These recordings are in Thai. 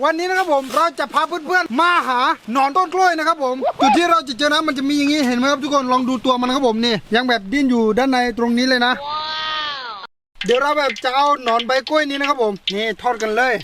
วันนี้นะครับผมเราจะพาเพื่อนๆมาหาหนอนต้นกล้วยนะครับผมจุดที่เราจะเจอนะมันจะมีอย่างนี้เห็นไหมครับทุกคนลองดูตัวมันนะครับผมนี่ยังแบบดิ้นอยู่ด้านในตรงนี้เลยนะ เดี๋ยวเราแบบจะเอาหนอนใบกล้วยนี้นะครับผมนี่ทอดกันเลย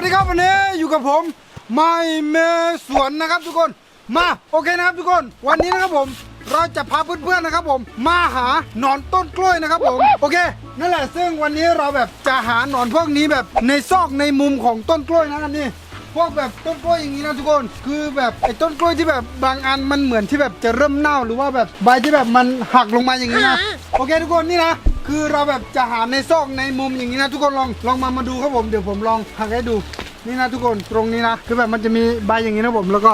วัสดีครับวันนี้อยู่กับผมไม่เมสวนนะครับทุกคนมาโอเคนะครับทุกคน วันนี้นะครับผม เราจะพาเพื่อนๆนะครับผม มาหาหนอนต้นกล้วยนะครับผมโอเคนั่นแหละซึ่งวันนี้เราแบบจะหาหนอนพวกนี้แบบในซอกในมุมของต้นกล้วยนะนี่พวกแบบต้นกล้วยอย่างนี้นะทุกคน คือแบบไอ้ต้นกล้วยที่แบบบางอันมันเหมือนที่แบบจะเริ่มเน่าหรือว่าแบบใบที่แบบมันหักลงมาอย่างนี้นะโอเคทุกคนนี่นะ คือเราแบบจะหาในซอกในมุมอย่างนี้นะทุกคนลองลองมามาดูครับผมเดี๋ยวผมลองหักให้ดูนี่นะทุกคนตรงนี้นะคือแบบมันจะมีใบอย่างนี้นะผมแล้วก็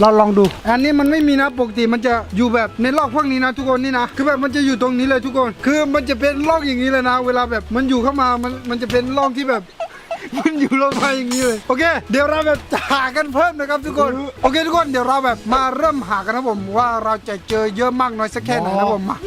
เราลองดู อันนี้มันไม่มีนะปกติมันจะอยู่แบบในลอกพวกนี้นะทุกคนนี่นะ คือแบบมันจะอยู่ตรงนี้เลยทุกคน คือมันจะเป็นลอกอย่างนี้เลยนะ เวลาแบบมันอยู่เข้ามา มันมันจะเป็นลอกที่แบบมันอยู่ลงมาอย่างนี้เลยโอเค เดี๋ยวเราแบบจะหากันเพิ่มนะครับทุกคนโอเคทุกคนเดี๋ยวเราแบบมาเริ่มหากันนะผมว่าเราจะเจอเยอะมากน้อยสักแค่ไหนนะผมมา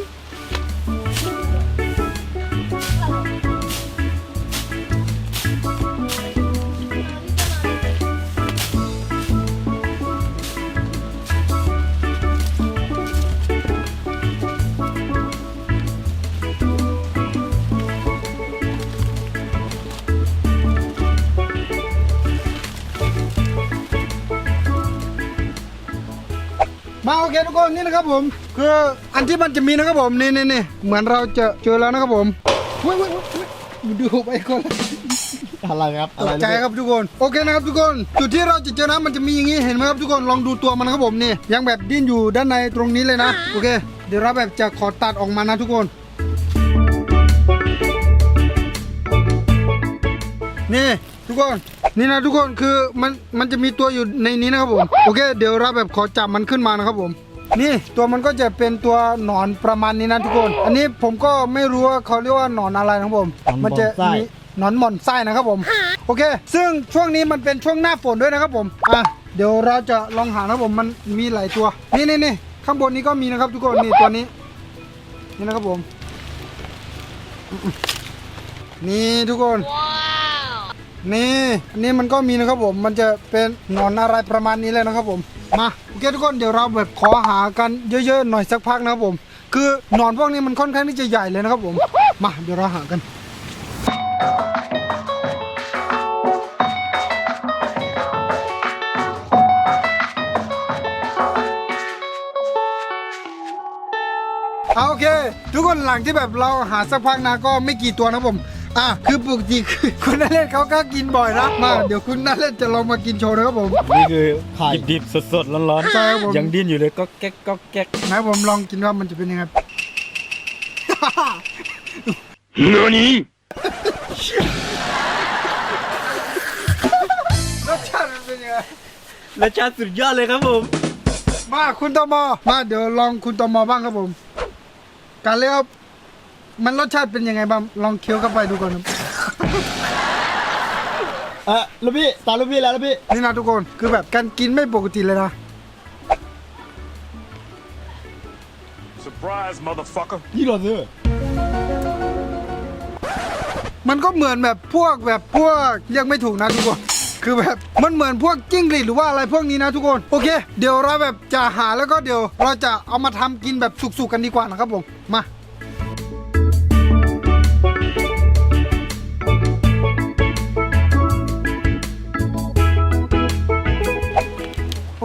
มาโอเคทุกคนนี่นะครับผมคืออันที่มันจะมีนะครับผมนี่นี่นี่เหมือนเราจะเจอแล้วนะครับผมเฮ้ยเฮ้ยเฮ้ยเฮ้ยดูไปคนละอะไรครับตกใจครับทุกคนโอเคนะครับทุกคนจุดที่เราจะเจอนะมันจะมีอย่างนี้เห็นไหมครับทุกคนลองดูตัวมันนะครับผมนี่ยังแบบดิ้นอยู่ด้านในตรงนี้เลยนะโอเค เดี๋ยวเราแบบจะขอตัดออกมานะทุกคนนี่ทุก คน นี่นะทุกคนคือมันมันจะมีตัวอยู่ในนี้นะครับผมโอเค เดี๋ยวเราแบบขอจับมันขึ้นมานะครับผม นี่ตัวมันก็จะเป็นตัวหนอนประมาณนี้นะทุกคน อันนี้ผมก็ไม่รู้ว่าเขาเรียกว่าหนอนอะไรนะครับผม มันจะมีหนอนหม่อนไส้นะครับผม โอเค ซึ่งช่วงนี้มันเป็นช่วงหน้าฝนด้วยนะครับผมอะเดี๋ยวเราจะลองหานะครับผมมันมีหลายตัว นี่นี่นี่ข้างบนนี้ก็มีนะครับ ทุกคนนี่ตัวนี้ นี่นะครับผม นี่ทุกคน นี่อันนี้มันก็มีนะครับผมมันจะเป็นหนอนอะไรประมาณนี้เลยนะครับผมมาโอเคทุกคนเดี๋ยวเราแบบขอหากันเยอะๆหน่อยสักพักนะครับผม คือหนอนพวกนี้มันค่อนข้างที่จะใหญ่เลยนะครับผมมาเดี๋ยวเราหากันเอาโอเค ทุกคนหลังที่แบบเราหาสักพักนะก็ไม่กี่ตัวนะผม อะคือปกติคือคุณนัเล่นเขาก็กินบ่อยนะมาเดี๋ยวคุณนัเล่นจะลองมากินโชว์นะครับผม นี่คือไข่ ดิบๆสดๆร้อนใช่ครับผมยังดิ้นอยู่เลยก็แก๊กก็แก๊กไหนผมลองกินว่ามันจะเป็นยังไง何รสชาติมันเป็นยังไงรสชาติสุดยอดเลยครับผม มาคุณตมอมาเดี๋ยวลองคุณตมอบ้างครับผม การเลี้ยว มันรสชาติเป็นยังไงบ้างลองเคี้ยวเข้าไปดูก่อนครับอะลูกพี่ตามลูกพี่แล้วลูกพี่นี่นะทุกคนคือแบบการกินไม่ปกติเลยนะ Surprise, motherfucker. ยี่หลอดซื้อมันก็เหมือนแบบพวกแบบพวกเรียกไม่ถูกนะทุกคนคือแบบมันเหมือนพวกจิ้งหรีดหรือว่าอะไรพวกนี้นะทุกคนโอเค เดี๋ยวเราแบบจะหาแล้วก็เดี๋ยว เราจะเอามาทำกินแบบสุกๆกันดีกว่านะครับผมมา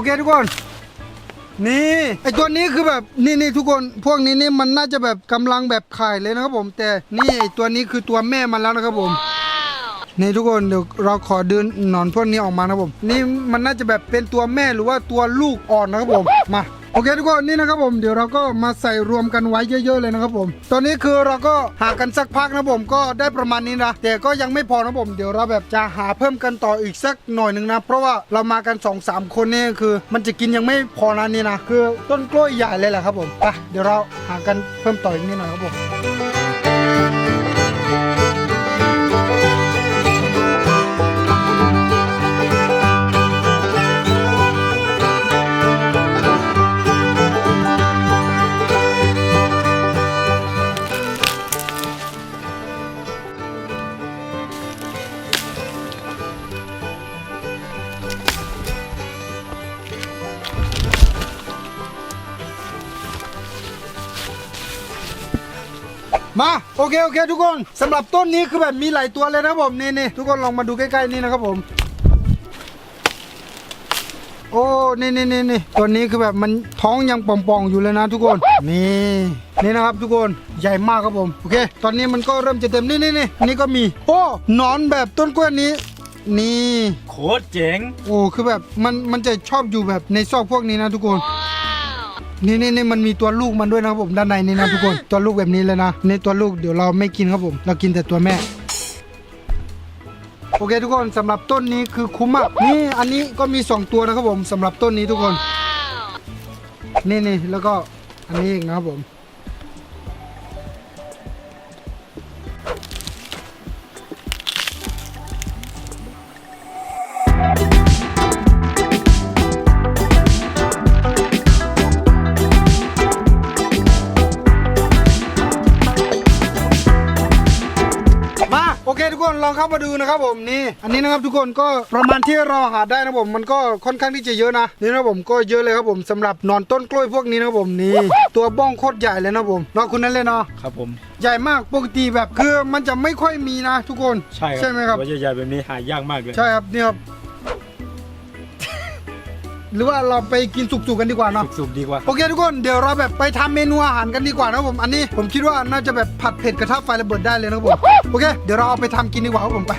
เคทุกคน นี่ไอตัวนี้คือแบบนี่นี่ทุกคนพวกนี้นี่มันน่าจะแบบกำลังแบบไข่เลยนะครับผม แต่นี่ไอตัวนี้คือตัวแม่มันแล้วนะครับผมนี่ทุกคนเดี๋ยวเราขอดึงหนอนพวกนี้ออกมานะครับผม นี่มันน่าจะแบบเป็นตัวแม่หรือว่าตัวลูกอ่อนนะครับผมมา โอเคทุกคนนี่นะครับผมเดี๋ยวเราก็มาใส่รวมกันไว้เยอะ ๆ เลยนะครับผม ตอนนี้คือเราก็หากันสักพักนะผมก็ได้ประมาณนี้นะแต่ก็ยังไม่พอนะผมเดี๋ยวเราแบบจะหาเพิ่มกันต่ออีกสักหน่อยหนึ่งนะ เพราะว่าเรามากัน2อสามคนนี่คือ มันจะกินยังไม่พอนะนี่นะคือต้นกล้วยใหญ่เลยแหละครับผมไปเดี๋ยวเราหากันเพิ่มต่ออีกนิดหน่อยครับผม มาโอเคโอเค ทุกคนสำหรับต้นนี้คือแบบมีหลายตัวเลยนะครับผมนี่นี่ทุกคนลองมาดูใกล้ๆนี่นะครับผม โอ้นี่นี่นี่นี่ตัวนี้คือแบบมันท้องยังป่องๆอยู่เลยนะ ทุกคนนี่นี่นะครับทุกคนใหญ่มากครับผมโอเค ตอนนี้มันก็เริ่มจะเต็มนี่นี่นี่นี่ก็มีโอ้หนอนแบบต้นกล้วยนี้ นี่โคตรเจ๋งโอ้คือแบบมันมันจะชอบอยู่แบบในซอกพวกนี้นะทุกคน นี่นี่นี่มันมีตัวลูกมันด้วยนะครับผมด้านในนี่นะทุกคนตัวลูกแบบนี้เลยนะนี่ตัวลูกเดี๋ยวเราไม่กินครับผม เรากินแต่ตัวแม่โอเคทุกคนสำหรับต้นนี้คือคุ้มมากนี่อันนี้ก็มี 2 ตัวนะครับผมสำหรับต้นนี้ทุกคน นี่นี่แล้วก็อันนี้อีกนะครับผม มาดูนะครับผมนี่อันนี้นะครับทุกคนก็ประมาณที่เราหาได้นะผมมันก็ค่อนข้างที่จะเยอะนะนี่นะครับผมก็เยอะเลยครับผมสำหรับหนอนต้นกล้วยพวกนี้นะครับผมนี่ตัวบ้องโคตรใหญ่เลยนะผมเนาะคุณนั่นเลยเนาะครับผมใหญ่มากปกติแบบคือมันจะไม่ค่อยมีนะทุกคนใช่ครับใช่ไหมครับว่าใหญ่ๆแบบนี้หายากมากเลยใช่ครับนี่ครับ หรือว่าเราไปกินสุกๆกันดีกว่าเนาะ สุกๆดีกว่า โอเคทุกคนเดี๋ยวเราแบบไปทำเมนูอาหารกันดีกว่านะครับผมอันนี้ผมคิดว่าน่าจะแบบผัดเผ็ดกระทะไฟระเบิดได้เลยนะครับผมโอเคเดี๋ยวเราเอาไปทำกินดีกว่าครับผมไป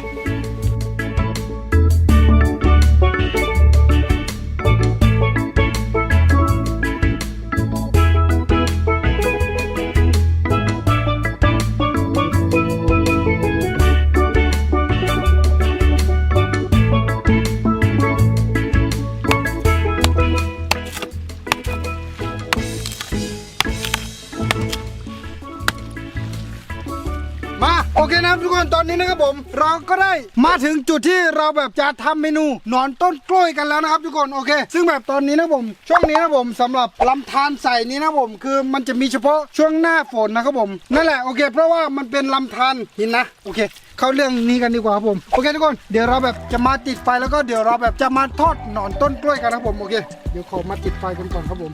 โอเคนะครับทุกคนตอนนี้นะครับผม เราก็ได้มาถึงจุดที่เราแบบจะทำเมนูหนอนต้นกล้วยกันแล้วนะครับ ทุกคนโอเค ซึ่งแบบตอนนี้นะผมช่วงนี้นะผมสำหรับลำธารใส่นี้นะผมคือมันจะมีเฉพาะช่วงหน้าฝนนะครับผมนั่นแหละโอเค เพราะว่ามันเป็นลำธารหินนะโอเคเข้าเรื่องนี้กันดีกว่าครับผมโอเคทุกคนเดี๋ยวเราแบบจะมาติดไฟแล้วก็เดี๋ยวเราแบบจะมาทอดหนอนต้นกล้วยกันนะครับผมโอเคเดี๋ยวขอมาติดไฟกันก่อนครับผม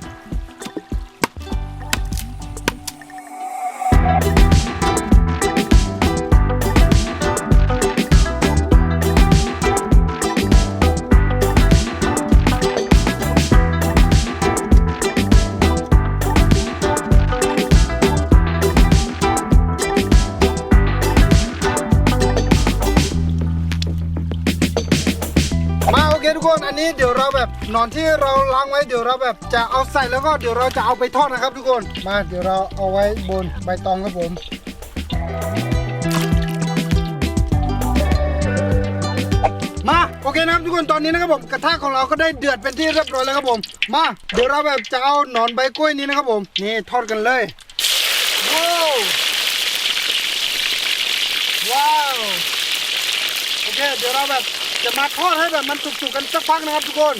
หนอนที่เราล้างไว้เดี๋ยวเราแบบจะเอาใส่แล้วก็เดี๋ยวเราจะเอาไปทอดนะครับ ทุกคนมาเดี๋ยวเราเอาไว้บนใบตองครับผมมาโอเคนะครับทุกคนตอนนี้นะครับผมกระทะของเราก็ได้เดือดเป็นที่เรียบร้อยแล้วครับผม มาเดี๋ยวเราแบบจะเอาหนอนใบกล้วยนี้นะครับผมนี่ทอดกันเลยว้าวว้าวโอเคเดี๋ยวเราแบบจะมาทอดให้แบบมันสุกๆกันสักพักนะครับทุกคน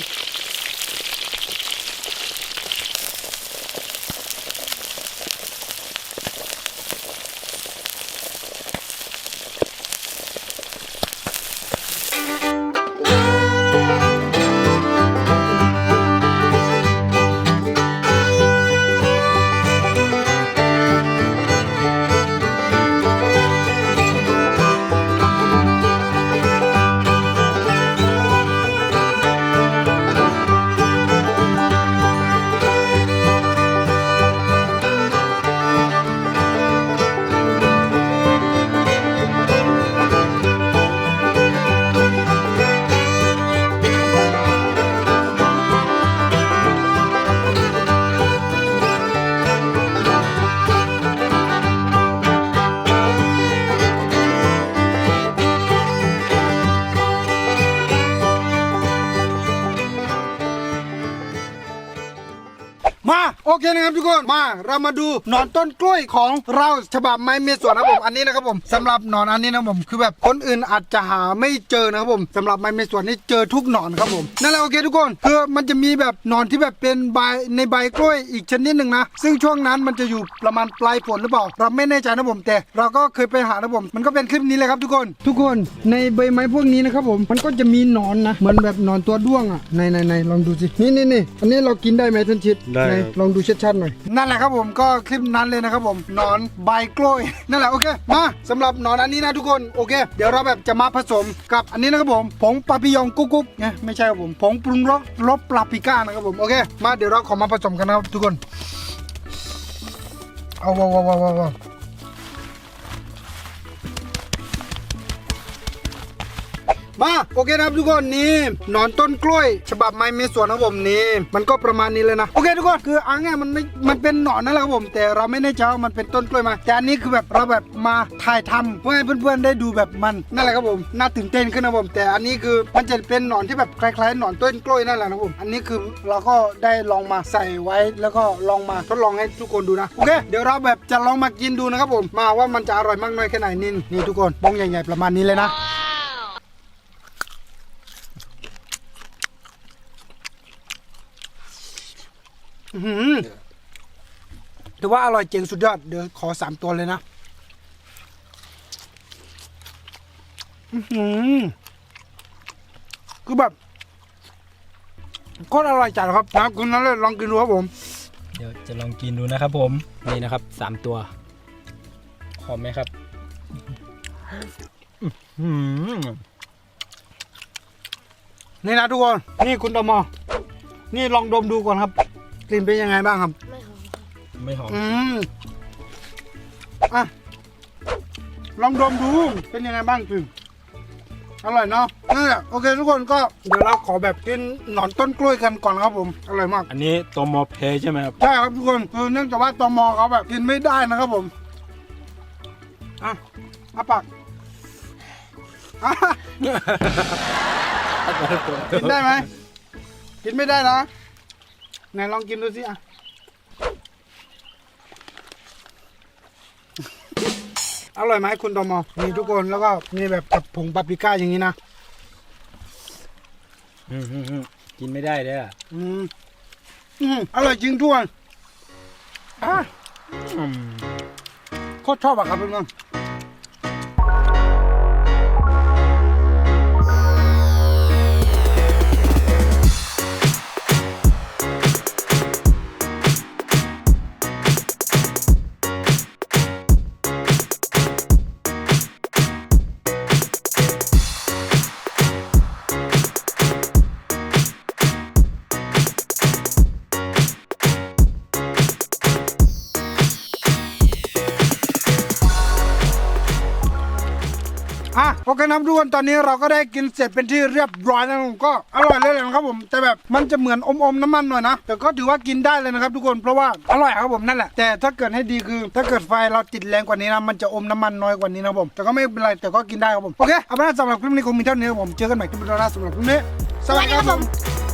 เคนะครับทุกคนมาเรามาดูหนอนต้นกล้วยของเราฉบับไม้เมสวนนะครับผมอันนี้นะครับผมสำหรับหนอนอันนี้นะครับผมคือแบบคนอื่นอาจจะหาไม่เจอนะครับผมสำหรับไม้เมสวนนี่เจอทุกหนอนครับผมนั่นแหละโอเคทุกคนคือมันจะมีแบบหนอนที่แบบเป็นใบในใบกล้วยอีกชนิดหนึ่งนะ ซึ่งช่วงนั้นมันจะอยู่ประมาณปลายฝนหรือเปล่า เราไม่แน่ใจนะผมแต่ เราก็เคยไปหานะผม มันก็เป็นคลิปนี้เลยครับทุกคน ทุกคนในใบไม้พวกนี้นะครับผมมันก็จะมีหนอนนะเหมือนแบบหนอนตัวด้วงอะในในในลองดูสินี่นี่นี่อันนี้เรากินได้ไหมท่านชิดได้หนครับลองดูชัดๆหน่อย นั่นแหละครับผมก็คลิปนั้นเลยนะครับผมหนอนใบกล้วย นั่นแหละโอเคมาสำหรับหนอนอันนี้นะทุกคนโอเค เดี๋ยวเราแบบจะมาผสมกับอันนี้นะครับผมผงปาปิยองกุ๊กกุ๊กเนี่ยไม่ใช่ครับผมผงปรุงรสรสปลาปิก้านะครับผมโอเคมาเดี๋ยวเราขอมาผสมกันนะครับทุกคนเอาว้าวว้าวว้าว มาโอเคครับทุกคนนี่หนอนต้นกล้วย ฉบับไม้เมสวนของผมนี่มันก็ประมาณนี้เลยนะโอเคทุกคนคืออังง่ยมันไม่มันเป็นหนอนนั่นแหละครับผม แต่เราไม่แน่ใจว่ามันเป็นต้นกล้วยมาแต่อันนี้คือแบบเราแบบมาถ่ายทำเพื่อให้เพื่อนๆได้ดูแบบมันนั่นแหละครับผมน่าตื่นเต้นขึ้นนะผม แต่อันนี้คือมันจะเป็นหนอนที่แบบคล้ายๆหนอนต้นกล้วยนั่นแหละนะผมอันนี้คือเราก็ได้ลองมาใส่ไว้แล้วก็ลองมาทดลองให้ทุกคนดูนะโอเคเดี๋ยวเราแบบจะลองมากินดูนะครับผมมาว่ามันจะอร่อยมากน้อยแค่ไหนนี่นี่ทุกคนบ้องใหญ่ๆประมาณนี้เลยนะ อื้อหือถือว่าอร่อยเจ๋งสุดยอด เดี๋ยวขอสามตัวเลยนะ อือหือคือแบบโคตรอร่อยจัดครับนะคุณนั้นเลยลองกินดูครับผม เดี๋ยวจะลองกินดูนะครับผม นี่นะครับสามตัว หอมไหมครับอื้อหือนี่นะทุกคน นี่คุณตมอนี่ลองดมดูก่อนครับ กลิ่นเป็นยังไงบ้างครับไม่หอมอืมอะลองดมดูเป็นยังไงบ้างกลิ่นอร่อยเนาะนั่นแหละโอเคทุกคนก็เดี๋ยวเราขอแบบกินหนอนต้นกล้วยกันก่อนนะครับผมอร่อยมากอันนี้ตัวมอเพใช่ไหมครับใช่ครับทุกคนคือเนื่องจากว่าตมเขาแบบกินไม่ได้นะครับผมอะอาปากอะกินได้ไหมกินไม่ได้นะ ไหนลองกินดูสิอะอร่อยไหมคุณตมนี่ทุกคนแล้วก็มีแบบกับผงปาปริก้าอย่างนี้นะอืมอืมอืมกินไม่ได้เลยอะอืมอืมอร่อยจริงทุกคนอะอืมโคตรชอบอะครับเพื่อน นครับทุกคนตอนนี้เราก็ได้กินเสร็จเป็นที่เรียบร้อยแล้วผมก็อร่อยเลยแหละนะครับผมแต่แบบมันจะเหมือนอมๆน้ำมันหน่อยนะแต่ก็ถือว่ากินได้เลยนะครับทุกคนเพราะว่าอร่อยครับผมนั่นแหละแต่ถ้าเกิดให้ดีคือ ถ้าเกิดไฟเราติดแรงกว่านี้นะมันจะอมน้ำมันน้อยกว่านี้นะผมแต่ก็ไม่เป็นไรแต่ก็กินได้ครับผมโอเคเอาเป็นว่าสำหรับคลิปนี้คงมีเท่านี้ครับผมเจอกันใหม่คลิปหน้าสำหรับคลิปนี้สวัสดีครับผม